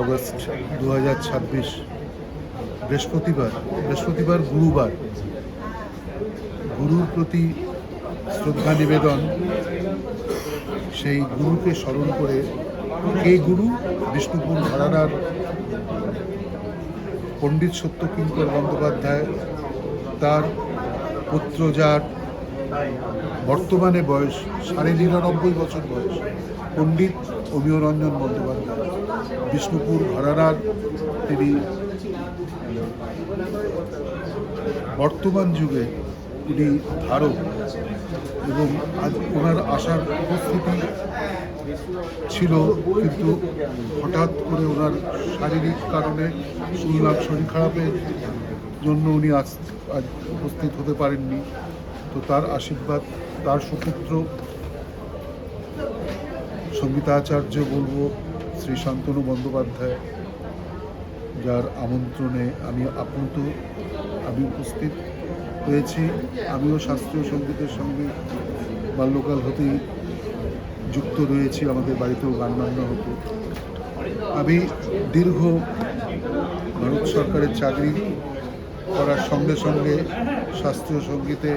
August দু হাজার ছাব্বিশ, বৃহস্পতিবার বৃহস্পতিবার গুরুবার। গুরুর প্রতি শ্রদ্ধা নিবেদন, সেই গুরুকে স্মরণ করে কে গুরু? বিষ্ণুপুর ঘরানার পণ্ডিত সত্যকিঙ্কর বন্দ্যোপাধ্যায়। তার পুত্র যার বর্তমানে বয়স সাড়ে নিরানব্বই বছর বয়স, পণ্ডিত অমিয়রঞ্জন বন্দ্যোপাধ্যায়। বিষ্ণুপুর ঘরানার তিনি বর্তমান যুগে উনি ধারক এবং আজ ওনার আসার উপস্থিতি ছিল কিন্তু হঠাৎ করে ওনার শারীরিক কারণে শুনলাম শরীর খারাপের জন্য উনি আজ আজ উপস্থিত হতে পারেননি। তো তার আশীর্বাদ, তার সুপুত্র সঙ্গীতাচার্য বলব শ্রী শান্তনু বন্দ্যোপাধ্যায়, যার আমন্ত্রণে আমি আপ্লুত, আমি উপস্থিত হয়েছি। আমিও শাস্ত্রীয় সঙ্গীতের সঙ্গে বাল্যকাল হতেই যুক্ত রয়েছি আমাদের বাড়িতেও গান বান্না হতো। আমি দীর্ঘ ভারত সরকারের চাকরি করার সঙ্গে সঙ্গে শাস্ত্রীয় সঙ্গীতে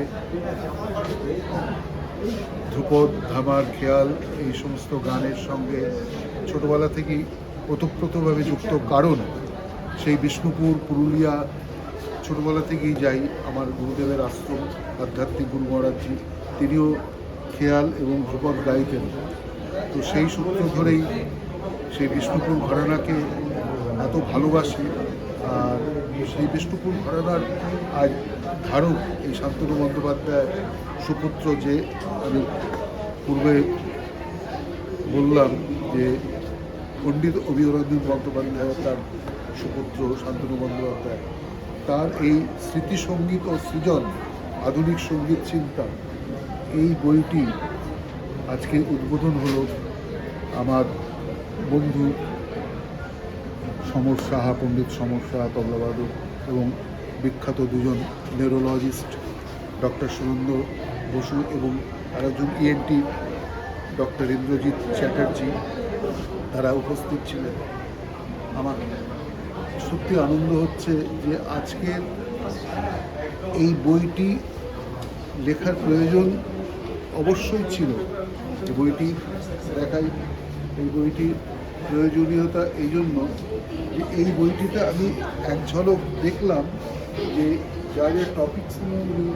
ধ্রুপদ, ধামার খেয়াল, এই সমস্ত গানের সঙ্গে ছোটবেলা থেকেই ওতপ্রোতভাবে যুক্ত কারণ সেই বিষ্ণুপুর, পুরুলিয়া, ছোটবেলা থেকেই যাই আমার গুরুদেবের আশ্রম, আধ্যাত্মিক গুরু মহারাজজি। তিনিও খেয়াল এবং ধ্রুপদ গাইতেন। তো সেই সূত্র ধরেই সেই বিষ্ণুপুর ঘরানাকে এত ভালোবাসি। আর সেই বিষ্ণুপুর ঘরানার আজ ধারক এই শান্তনু বন্দ্যোপাধ্যায়, সুপুত্র যে আমি পূর্বে বললাম যে পণ্ডিত অভিরঞ্জন বন্দ্যোপাধ্যায় তার সুপুত্র শান্তনু বন্দ্যোপাধ্যায় তার এই স্মৃতিসঙ্গীত ও সৃজন আধুনিক সংগীত চিন্তা, এই বইটি আজকে উদ্বোধন হলো আমার বন্ধু সমর সাহা, পণ্ডিত সমর সাহা তবলাবাদক এবং বিখ্যাত দুজন নিউরোলজিস্ট ডক্টর সুরেন্দ্র বসু এবং আরেকজন ইএনটি ডক্টর ইন্দ্রজিৎ চ্যাটার্জি। তারা উপস্থিত ছিলেন। আমার সত্যি আনন্দ হচ্ছে যে আজকের এই বইটি লেখার প্রয়োজন অবশ্যই ছিল। বইটি দেখাই, এই বইটির প্রয়োজনীয়তা এই জন্য যে এই বইটিতে আমি এক ঝলক দেখলাম যে যা যা টপিকস নিয়ে উনি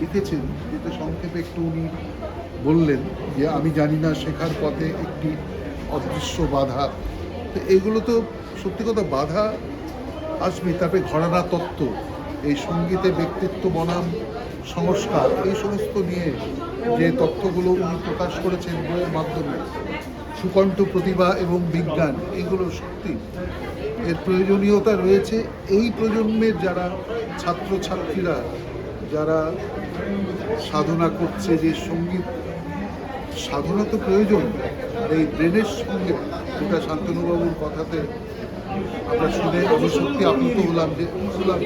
লিখেছেন, যেটা সংক্ষেপে একটু উনি বললেন যে, আমি জানি না শেখার পথে একটি অদৃশ্য বাধা। তো এগুলো তো সত্যি কথা, বাধা আসবে, তারপরে ঘরানা তত্ত্ব, এই সঙ্গীতে ব্যক্তিত্ব, বনাম, সংস্কার, এই সমস্ত নিয়ে যে তথ্যগুলো উনি প্রকাশ করেছেন বইয়ের মাধ্যমে, সুকণ্ঠ প্রতিভা এবং বিজ্ঞান, এগুলো সত্যি এর প্রয়োজনীয়তা রয়েছে। এই প্রজন্মের যারা ছাত্রছাত্রীরা, যারা সাধনা করছে যে সংগীত সাধনা তো প্রয়োজন এই ব্রেনের সঙ্গে যেটা শান্তনুবাবুর কথাতে আমরা শুনে সত্যি আপ্লুত হলাম যে শুনলাম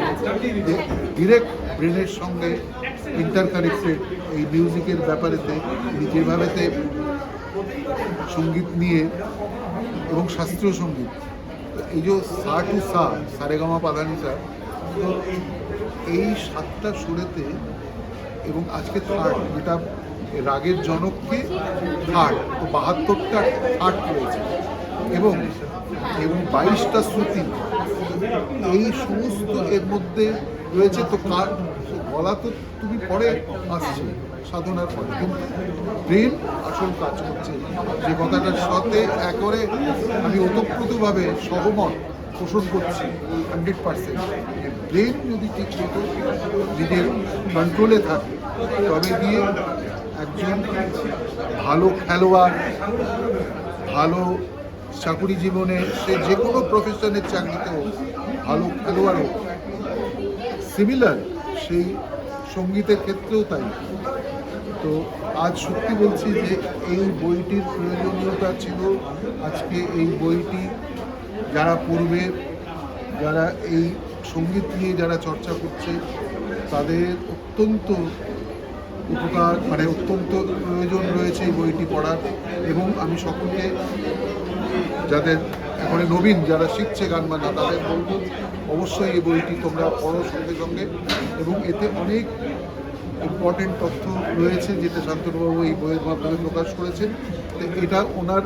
যে ডিরেক্ট ব্রেনের সঙ্গে ইন্টার কানেক্টেড এই মিউজিকের ব্যাপারেতে যেভাবেতে সংগীত নিয়ে এবং শাস্ত্রীয় সংগীত, এই যে সা টু সা, সারেগামা পাধানিসা তো এই সাতটা সুরেতে এবং আজকে থার্ড, যেটা রাগের জনককে থার্ড তো বাহাত্তরটা থার্ড রয়েছে। এবং এবং বাইশটা শ্রুতি। এই সমস্ত এর মধ্যে রয়েছে তো কার গলা তো তুমি পরে আসছে, সাধনার পরে। কিন্তু ব্রেন আসল কাজ করছে। যে কথাটার সাথে একবারে আমি ওতপ্রোতভাবে সহমত পোষণ করছি, হান্ড্রেড পার্সেন্ট। ব্রেন যদি ঠিক মতো নিজের কন্ট্রোলে থাকে, তবে একজন ভালো খেলোয়াড়, ভালো চাকুরি জীবনে, সে যে কোনো প্রফেশনের চাকরিতে হোক ভালো খেলোয়াড় হোক সিমিলার সেই সঙ্গীতের ক্ষেত্রেও তাই। তো আজ সত্যি বলছি যে এই বইটির প্রয়োজনীয়তা ছিল। আজকে এই বইটি যারা পূর্বে যারা এই সংগীত নিয়ে যারা চর্চা করছে, তাদের অত্যন্ত উপকার মানে অত্যন্ত প্রয়োজন রয়েছে এই বইটি পড়ার এবং আমি সকলকে যাদের এখন নবীন যারা শিখছে গান বাজনা, তাদের বলব অবশ্যই এই বইটি তোমরা পড়ো সঙ্গে সঙ্গে এবং এতে অনেক ইম্পর্টেন্ট তথ্য রয়েছে যেটা শান্তনুবাবু এই বইয়ের মাধ্যমে প্রকাশ করেছেন। এটা ওনার